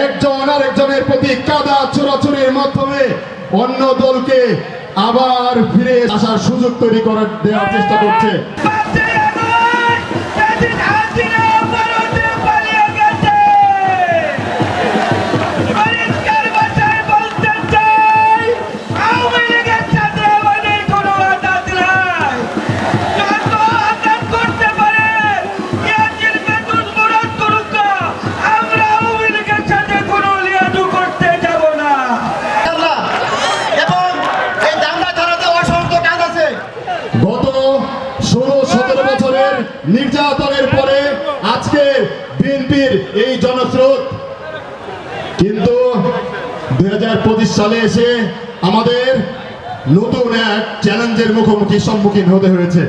একজন আর একজনের প্রতি কাদা চোরাচুরির মাধ্যমে অন্য দলকে আবার ফিরে আসার সুযোগ তৈরি করার দেওয়ার চেষ্টা করছে। নির্যাতনের পরে আজকে বিএনপির এই জনস্রোত। কিন্তু দুই হাজার পঁচিশ সালে এসে আমাদের নতুন এক চ্যালেঞ্জের মুখোমুখি সম্মুখীন হতে হয়েছে।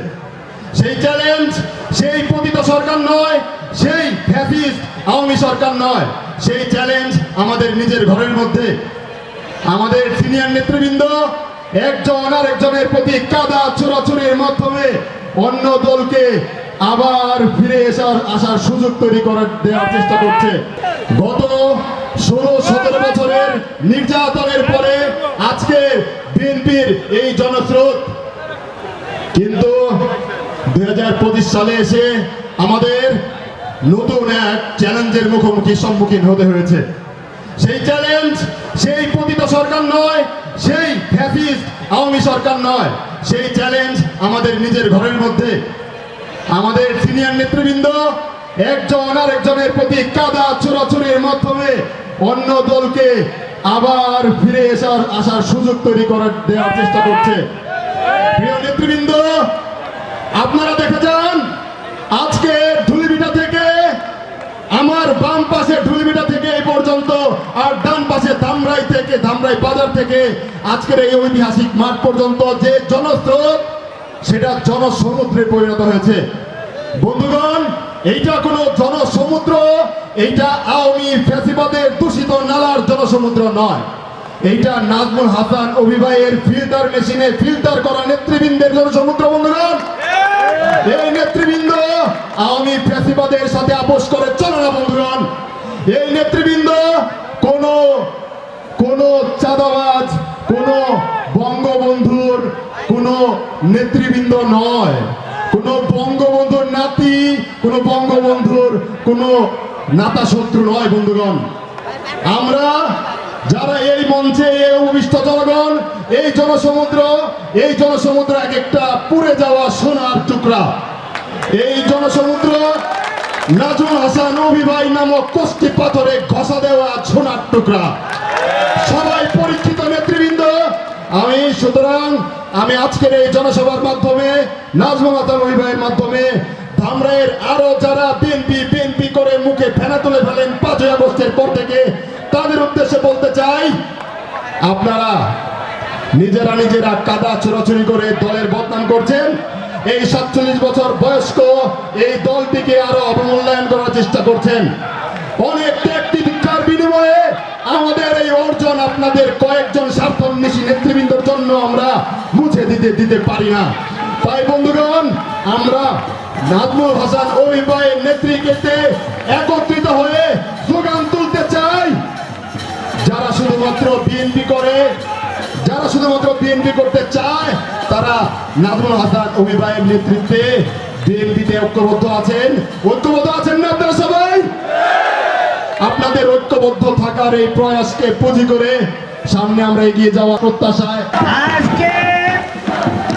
সেই চ্যালেঞ্জ সেই পতিত সরকার নয়, সেই ফ্যাসিস্ট আওয়ামী সরকার নয়, সেই চ্যালেঞ্জ আমাদের নিজের ঘরের মধ্যে। আমাদের সিনিয়র নেতৃবৃন্দ একজন আর একজনের প্রতি কাদা চোরাচুরির মাধ্যমে অন্য দলকে আবার ফিরে আসার আসার সুযোগ তৈরি করার দেওয়ার চেষ্টা করছে। গত ষোলো, সতেরো বছরের নির্যাতনের পরে আজকে বিএনপির এই জনস্রোত। কিন্তু দুই সালে এসে আমাদের নতুন এক চ্যালেঞ্জের মুখোমুখি সম্মুখীন হতে হয়েছে। সেই চ্যালেঞ্জ সেই পতিত সরকার নয়, সেই ফ্যাসিস্ট আওয়ামী সরকার নয়। সেই চ্যালেঞ্জ আমাদের নিজের ঘরের মধ্যে আমাদের সিনিয়র নেতৃবৃন্দ, একজন আরেকজনের প্রতি কাদা চোরাচুরির মাধ্যমে অন্য দলকে আবার ফিরে আসার আসার সুযোগ তৈরি করার দেওয়ার চেষ্টা করছে। প্রিয় নেতৃবৃন্দ, আপনারা দেখে যান, আজকে ধুলিবিটা থেকে, আমার বাম পাশে ঢুলিবিটা থেকে এই পর্যন্ত, আর ডান পাশে ধামরাই থেকে, ধামরাই বাজার থেকে আজকের এই ঐতিহাসিক মাঠ পর্যন্ত যে জনস্রোত সেটা জনসমুদ্রে পরিণত হয়েছে। বন্ধুগণ এইটা কোনো জনসমুদ্র এইটা আওয়ামী ফ্যাসিবাদের দূষিত নালার জনসমুদ্র নয়। এইটা নাজমুল হাসান অভিবাহের ফিল্টার মেশিনে ফিল্টার করা নেতৃবৃন্দের জনসমুদ্র বন্ধুগণ। এই নেতৃবৃন্দ আওয়ামী ফ্যাসিবাদের সাথে আপোষ করে চলে না বন্ধুগণ। এই নেতৃবৃন্দ কোন কোন চাঁদাবাজ কোন বঙ্গবন্ধুর কোন নেতৃবৃন্দ নয়। কোন বঙ্গবন্ধুর নাতি, কোন বঙ্গবন্ধুর কোন নাতা শত্রু নয়, বন্ধুগণ। আমরা যারা এই মঞ্চে, এই জনগণ, এই জনসমুদ্র এই জনসমুদ্র এক একটা পুড়ে যাওয়া সোনার টুকরা। এই জনসমুদ্র নাজুল হাসান অভিভাই নামক কষ্টি পাথরে ঘষা দেওয়া সোনার টুকরা। সবাই পরীক্ষিত আমি, সুতরাং আমি আজকের এই জনসভার মাধ্যমে হাসান অভিভাইয়ের মাধ্যমে ধামরাইয়ের আরও যারা বিএনপি বিএনপি করে মুখে ফেনা তুলে ফেলেন পাঁচই আগস্টের পর থেকে, তাদের উদ্দেশ্যে বলতে চাই, আপনারা নিজেরা নিজেরা কাদা চোরাচুরি করে দলের বদনাম করছেন। এই সাতচল্লিশ বছর বয়স্ক এই দলটিকে আরও অবমূল্যায়ন করার চেষ্টা করছেন। অনেক ভিক্ষার বিনিময়ে আমাদের এই অর্জন আপনাদের কয়েকজন স্বার্থন্বেষী নেতৃবৃন্দর জন্য আমরা মুছে দিতে দিতে পারি না। তাই বন্ধুগণ, আমরা নাজমুল হাসান অভিভাবের নেতৃত্বে একত্রিত হয়ে স্লোগান তুলতে চাই। যারা শুধুমাত্র বিএনপি করে, যারা শুধুমাত্র বিএনপি করতে চায়, তারা নাজমুল হাসান অভিভাবকের নেতৃত্বে বিএনপিতে ঐক্যবদ্ধ আছেন। ঐক্যবদ্ধ আছেন না আপনারা সবাই? আপনাদের ঐক্যবদ্ধ থাকার এই প্রয়াসকে পুঁজি করে সামনে আমরা এগিয়ে যাওয়া প্রত্যাশায় আজকে Thank you.